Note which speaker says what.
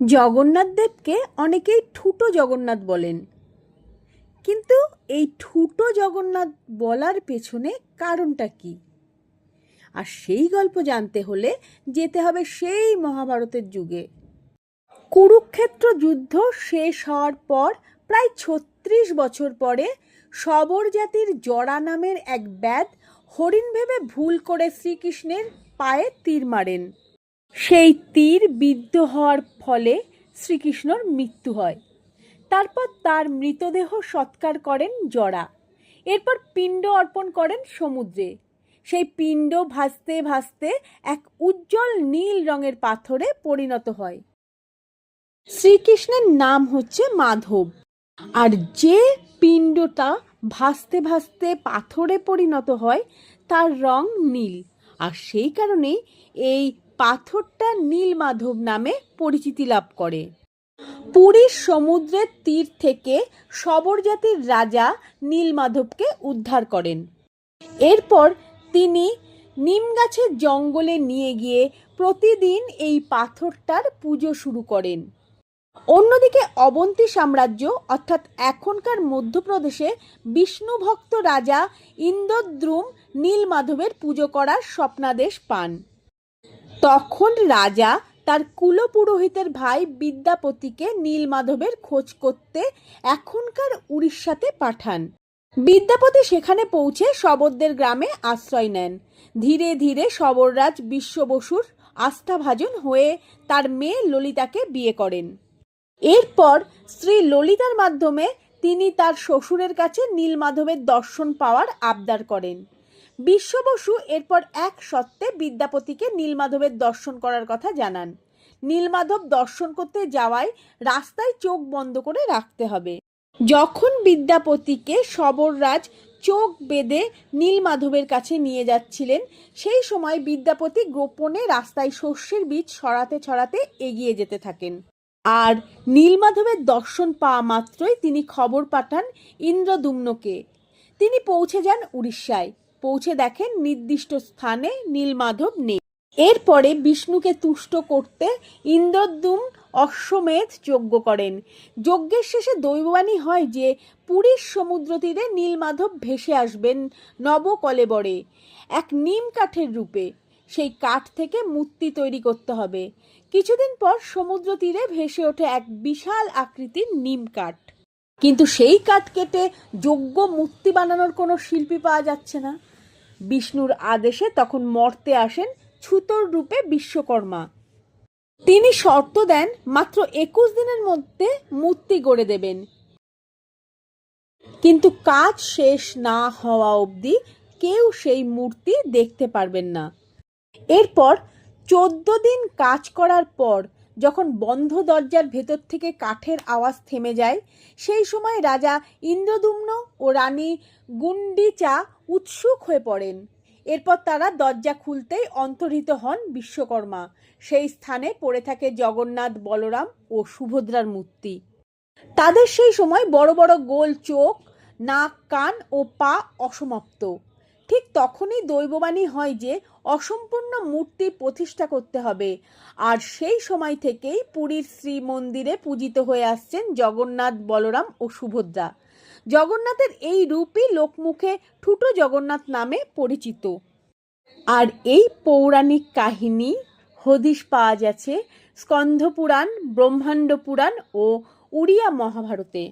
Speaker 1: জগন্নাথ দেবকে অনেকেই ঠুটো জগন্নাথ বলেন। কিন্তু এই ঠুটো জগন্নাথ বলার পেছনে কারণটা কি? আর সেই গল্প জানতে হলে যেতে হবে সেই মহাভারতের যুগে। কুরুক্ষেত্র যুদ্ধ শেষ হওয়ার পর প্রায় ছত্রিশ বছর পরে সবর জাতির জরা নামের এক ব্যাধ হরিণ ভেবে ভুল করে শ্রীকৃষ্ণের পায়ে তীর মারেন। সেই তীর বিদ্ধ হওয়ার ফলে শ্রীকৃষ্ণর মৃত্যু হয়। তারপর তার মৃতদেহ সৎকার করেন জরা। এরপর পিণ্ড অর্পণ করেন সমুদ্রে। সেই পিণ্ড ভাসতে ভাসতে এক উজ্জ্বল নীল রঙের পাথরে পরিণত হয়। শ্রীকৃষ্ণের নাম হচ্ছে মাধব। আর যে পিণ্ডটা ভাসতে ভাসতে পাথরে পরিণত হয়, তার রং নীল। আর সেই কারণেই এই পাথরটা নীলমাধব নামে পরিচিতি লাভ করে। পুরীর সমুদ্রের তীর থেকে সবর জাতির রাজা নীলমাধবকে উদ্ধার করেন। এরপর তিনি নিম গাছের জঙ্গলে নিয়ে গিয়ে প্রতিদিন এই পাথরটার পুজো শুরু করেন। অন্যদিকে অবন্তী সাম্রাজ্য, অর্থাৎ এখনকার মধ্যপ্রদেশে বিষ্ণু ভক্ত রাজা ইন্দ্রদ্রুম নীলমাধবের পুজো করার স্বপ্নাদেশ পান। তখন রাজা তার কুলপুরোহিতের ভাই বিদ্যাপতিকে নীলমাধবের খোঁজ করতে এখনকার উড়িষ্যাতে পাঠান। বিদ্যাপতি সেখানে পৌঁছে শবরদের গ্রামে আশ্রয় নেন। ধীরে ধীরে শবররাজ বিশ্ব বসুর আস্থাভাজন হয়ে তার মেয়ে ললিতাকে বিয়ে করেন। এরপর স্ত্রী ললিতার মাধ্যমে তিনি তার শ্বশুরের কাছে নীলমাধবের দর্শন পাওয়ার আবদার করেন। বিশ্ব বসু এরপর এক সত্ত্বে বিদ্যাপতিকে নীলমাধবের দর্শন করার কথা জানান। নীলমাধব দর্শন করতে যাওয়ায় রাস্তায় চোখ বন্ধ করে রাখতে হবে। যখন বিদ্যাপতিকে সবররাজ চোখ বেঁধে নীলমাধবের কাছে নিয়ে যাচ্ছিলেন, সেই সময় বিদ্যাপতি গোপনে রাস্তায় শস্যের বীজ ছড়াতে ছড়াতে এগিয়ে যেতে থাকেন। আর নীলমাধবের দর্শন পাওয়া মাত্রই তিনি খবর পাঠান ইন্দ্রদুম্নকে। তিনি পৌঁছে যান উড়িষ্যায়। পৌঁছে দেখেন নির্দিষ্ট স্থানে নীলমাধব নেই। এরপরে বিষ্ণুকে তুষ্ট করতে ইন্দ্রদ্যুম অশ্বমেধ যজ্ঞ করেন। যজ্ঞের শেষে দৈববাণী হয় যে, পুরীর সমুদ্র তীরে নীলমাধব ভেসে আসবেন নবকলেবরে, এক নিম কাঠের রূপে। সেই কাঠ থেকে মূর্তি তৈরি করতে হবে। কিছুদিন পর সমুদ্র তীরে ভেসে ওঠে এক বিশাল আকৃতির নিম কাঠ। কিন্তু সেই কাঠ কেটে যোগ্য মূর্তি বানানোর কোনো শিল্পী পাওয়া যাচ্ছে না। বিষ্ণুর আদেশে তখন মর্তে আসেন ছুতোর রূপে বিশ্বকর্মা। তিনি শর্ত দেন মাত্র একুশ দিনের মধ্যে মূর্তি গড়ে দেবেন। কিন্তু কাজ শেষ না হওয়া অবধি কেউ সেই মূর্তি দেখতে পারবেন না। এরপর চোদ্দ দিন কাজ করার পর যখন বন্ধ দরজার ভেতর থেকে কাঠের আওয়াজ থেমে যায়, সেই সময় রাজা ইন্দ্রদুম্ন ও রানী গুন্ডিচা উৎসুক হয়ে পড়েন। এরপর তারা দরজা খুলতেই অন্তর্হিত হন বিশ্বকর্মা। সেই স্থানে পড়ে থাকে জগন্নাথ, বলরাম ও সুভদ্রার মূর্তি। তাদের সেই সময় বড় বড় গোল চোখ, নাক, কান ও পা অসমাপ্ত। ঠিক তখনই দৈববাণী হয় যে অসম্পূর্ণ মূর্তি প্রতিষ্ঠা করতে হবে। আর সেই সময় থেকেই পুরীর শ্রী মন্দিরে পূজিত হয়ে আসছেন জগন্নাথ, বলরাম ও সুভদ্রা। জগন্নাথের এই রূপই লোকমুখে ঠুটো জগন্নাথ নামে পরিচিত। আর এই পৌরাণিক কাহিনী হদিশ পাওয়া যাচ্ছে স্কন্ধ পুরাণ ব্রহ্মাণ্ড পুরাণ ও উড়িয়া মহাভারতে।